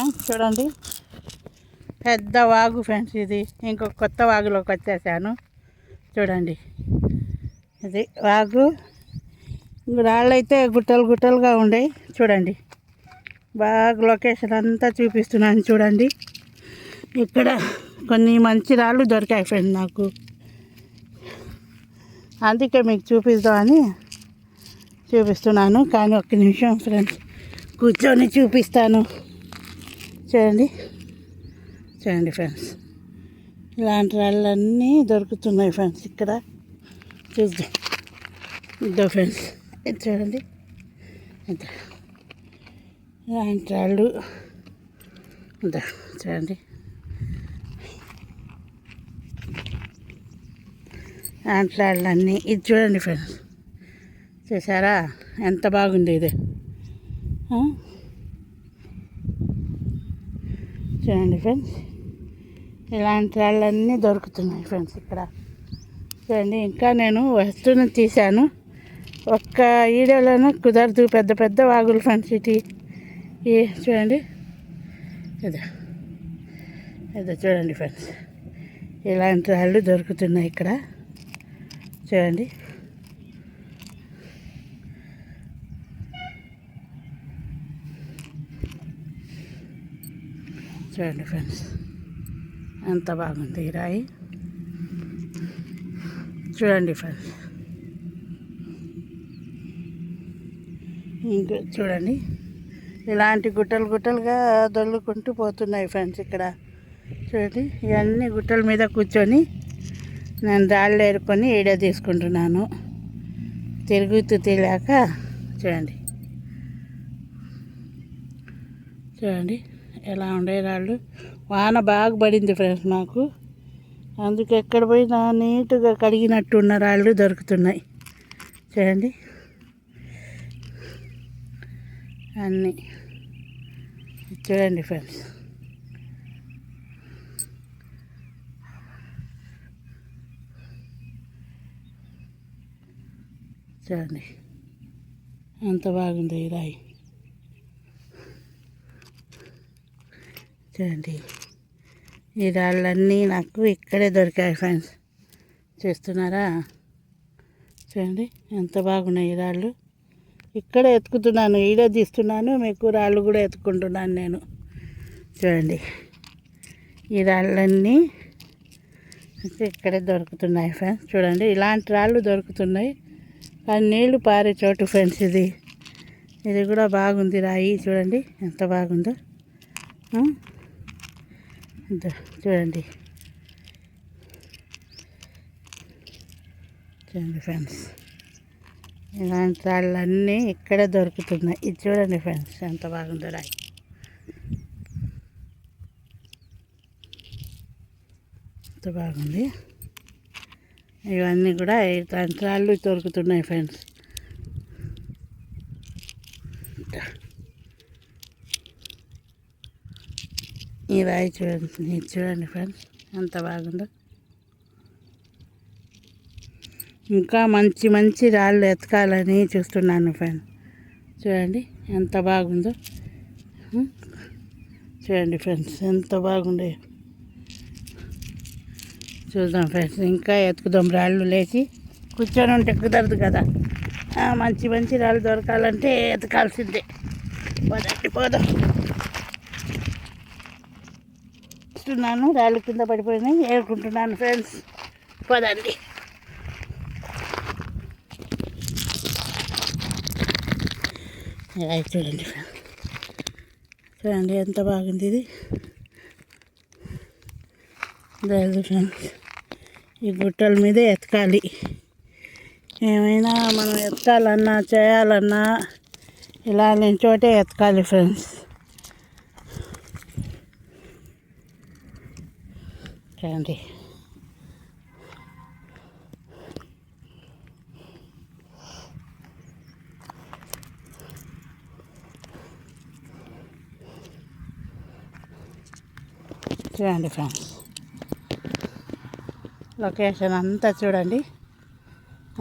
Friends చూడండి. పెద్ద వాగు ఫ్రెండ్స్ ఇది. ఇంకొక కొత్త వాగులోకి వచ్చేసాను. చూడండి. ఇది వాగు. రాళ్ళు అయితే గుట్టలు గుట్టలుగా ఉండేవి చూడండి. బాగా లొకేషన్ అంతా చూపిస్తున్నాను చూడండి. ఇక్కడ కొన్ని మంచి రాళ్ళు దొరికాయి ఫ్రెండ్ నాకు. అందుకే మీకు చూపిద్దామని చూపిస్తున్నాను. కానీ ఒక్క నిమిషం ఫ్రెండ్స్ కూర్చొని చూపిస్తాను. చూడండి. చూడండి ఫ్రెండ్స్. ఇలాంటి రాళ్ళన్నీ దొరుకుతున్నాయి ఫ్రెండ్స్ ఇక్కడ. చూద్దాం. ఇద్దో ఫ్రెండ్స్. ఇది చూడండి. ఇద్దా ఇలాంటి రాళ్ళు. ఇద్దా చూడండి. ఇలాంటి రాళ్ళన్నీ. ఇది చూడండి ఫ్రెండ్స్. చూసారా? ఎంత బాగుంది ఇది. చూడండి ఫ్రెండ్స్. ఇలాంటి రాళ్ళన్నీ దొరుకుతున్నాయి ఫ్రెండ్స్ ఇక్కడ. చూడండి ఇంకా నేను వస్తువును తీశాను. ఒక్క వీడియోలోనే కుదరదు పెద్ద పెద్ద వాగులు ఫ్రెండ్స్ ఇటు. ఈ చూడండి. ఇదో. ఇదో చూడండి ఫ్రెండ్స్. ఇలాంటి రాళ్ళు దొరుకుతున్నాయి ఇక్కడ. చూడండి. చూడండి ఫ్రెండ్స్. ఎంత బాగుంది ఈ రాయి. చూడండి ఫ్రెండ్స్. ఇంకా చూడండి. ఇలాంటి గుట్టలు గుట్టలుగా దొల్లుకుంటూ పోతున్నాయి ఫ్రెండ్స్ ఇక్కడ. చూడండి ఇవన్నీ గుట్టల మీద కూర్చొని నేను రాళ్ళు ఏరుకొని ఈడ తీసుకుంటున్నాను. తిరుగుతూ తెలియక చూడండి. చూడండి. ఎలా ఉండే రాళ్ళు వాన బాగా పడింది ఫ్రెండ్స్ నాకు అందుకు ఎక్కడ పోయినా నీట్గా కడిగినట్టు ఉన్న రాళ్ళు దొరుకుతున్నాయి. చూడండి. అన్నీ. చూడండి ఫ్రెండ్స్. చూడండి. అంత బాగుంది ఈ రాయి. చూడండి ఈ రాళ్ళన్నీ నాకు ఇక్కడే దొరికాయి ఫ్రెండ్స్ చూస్తున్నారా? చూడండి ఎంత బాగున్నాయి ఈ రాళ్ళు ఇక్కడే ఎత్తుకుతున్నాను ఈడే తీస్తున్నాను మీకు రాళ్ళు కూడా ఎత్తుకుంటున్నాను నేను. చూడండి ఈ రాళ్ళన్నీ ఇక్కడే దొరుకుతున్నాయి ఫ్రెండ్స్ చూడండి ఇలాంటి రాళ్ళు దొరుకుతున్నాయి. కానీ నీళ్ళు పారే చోటు ఫ్రెండ్స్ ఇది. ఇది కూడా బాగుంది రాయి చూడండి ఎంత బాగుందో. చూడండి. చూడండి ఫ్రెండ్స్ ఇలాంటి రాళ్ళన్నీ ఇక్కడే దొరుకుతున్నాయి. ఇది చూడండి ఫ్రెండ్స్ ఎంత బాగుందో రాయి. ఎంత బాగుంది. ఇవన్నీ కూడా ఇలాంటి రాళ్ళు దొరుకుతున్నాయి ఫ్రెండ్స్. ఈ రాయి చూడండి చూడండి ఫ్రెండ్స్ ఎంత బాగుందో. ఇంకా మంచి మంచి రాళ్ళు ఎతకాలని చూస్తున్నాను ఫ్రెండ్ చూడండి ఎంత బాగుందో. చూడండి ఫ్రెండ్స్ ఎంత బాగుండే చూద్దాం ఫ్రెండ్స్ ఇంకా ఎత్తుకుదాం రాళ్ళు లేచి. కూర్చొని ఉంటే కుదరదు కదా. మంచి మంచి రాళ్ళు దొరకాలంటే ఎతకాల్సిందే పోదండి పోదాం. చూస్తున్నాను రాళ్ళు కింద పడిపోయినాయి ఏరుకుంటున్నాను ఫ్రెండ్స్ పోదండి. చూడండి ఫ్రెండ్స్ చూడండి ఎంత బాగుంది ఇది. లేదు ఫ్రెండ్స్ ఈ గుట్టల మీదే ఎతకాలి. ఏమైనా మనం ఎతకాలన్నా చేయాలన్నా ఇలా నేను చోటే ఎతకాలి ఫ్రెండ్స్ చూడండి చూడండి ఫ్రెండ్స్. లొకేషన్ అంతా చూడండి.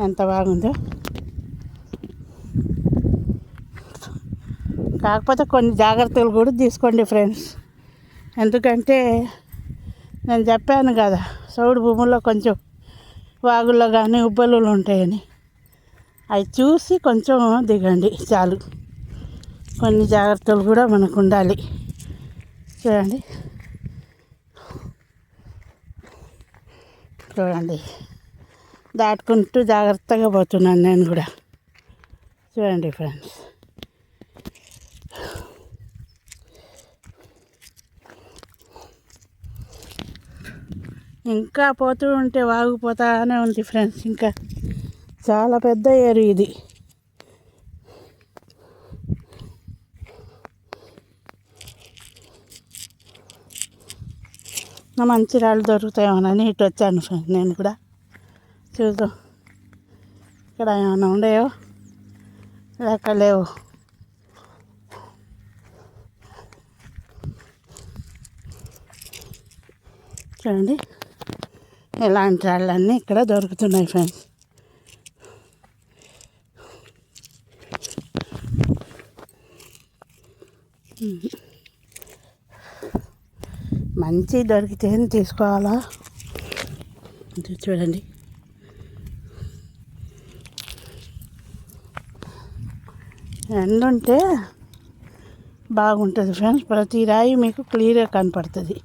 ఎంత బాగుందో. కాకపోతే కొన్ని జాగ్రత్తలు కూడా తీసుకోండి ఫ్రెండ్స్. ఎందుకంటే నేను చెప్పాను కదా సౌడు భూముల్లో కొంచెం వాగుల్లో కానీ ఉబ్బలు ఉంటాయని. అవి చూసి కొంచెం దిగండి చాలు. కొన్ని జాగ్రత్తలు కూడా మనకు ఉండాలి. చూడండి. చూడండి. దాటుకుంటూ జాగ్రత్తగా పోతున్నాను నేను కూడా. చూడండి ఫ్రెండ్స్. ఇంకా పోతూ ఉంటే వాగిపోతానే ఉంది ఫ్రెండ్స్. ఇంకా చాలా పెద్ద ఏరు ఇది. మంచి రాళ్ళు దొరుకుతాయేమోనని ఇటు వచ్చాను ఫ్రెండ్స్ నేను కూడా. చూద్దాం. ఇక్కడ ఏమైనా ఉండేవో లేక లేవు. చూడండి. ఇలాంటి రాళ్ళన్నీ ఇక్కడ దొరుకుతున్నాయి ఫ్రెండ్స్ మంచి దొరికితే తీసుకోవాలా? చూడండి. ఎండు ఉంటే బాగుంటుంది ఫ్రెండ్స్ ప్రతి రాయి మీకు క్లియర్గా కనపడుతుంది.